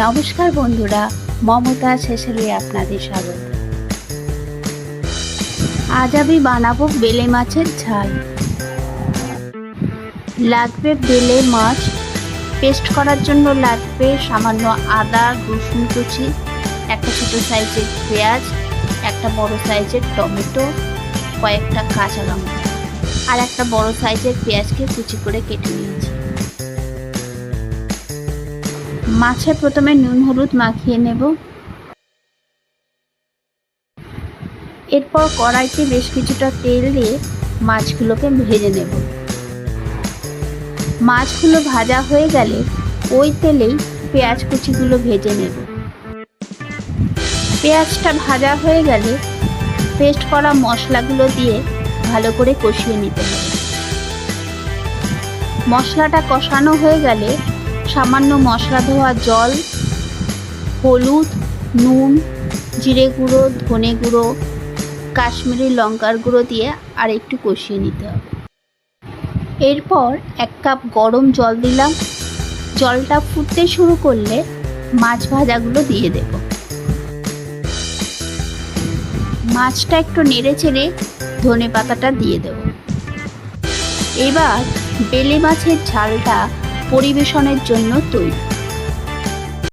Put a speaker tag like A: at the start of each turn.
A: নমস্কার বন্ধুরা, মমতা শেষেলে আপনাদের স্বাগত। আজ আমি বানাবো বেলে মাছের ঝাল। লাগবে বেলে মাছ। পেস্ট করার জন্য লাগবে সামান্য আদা, রসুন কুচি, একটা ছোটো সাইজের পেঁয়াজ, একটা বড় সাইজের টমেটো, কয়েকটা কাঁচা লঙ্কা, আর একটা বড় সাইজের পেঁয়াজকে কুচি করে কেটে নিয়েছি। মাছে প্রথমে নুন হলুদ মাখিয়ে নেব। এরপর কড়াইতে বেশ কিছুটা তেল দিয়ে মাছগুলোকে ভেজে নেব। মাছগুলো ভাজা হয়ে গেলে ওই তেলেই পেঁয়াজ কুচিগুলো ভেজে নেব। পেঁয়াজটা ভাজা হয়ে গেলে পেস্ট করা মশলাগুলো দিয়ে ভালো করে কষিয়ে নিতে হবে। মশলাটা কষানো হয়ে গেলে সামান্য মশলা ধোয়া জল, হলুদ, নুন, জিরে গুঁড়ো, ধনে গুঁড়ো, কাশ্মীরি লঙ্কার গুঁড়ো দিয়ে আর একটু কষিয়ে নিতে হবে। এরপর এক কাপ গরম জল দিলাম। জলটা ফুটতে শুরু করলে মাছ ভাজাগুলো দিয়ে দেব। মাছটা একটু নেড়ে চেড়ে ধনে পাতাটা দিয়ে দেব। এবার বেলে মাছের ঝালটা পরিবেশনের জন্য তৈরি।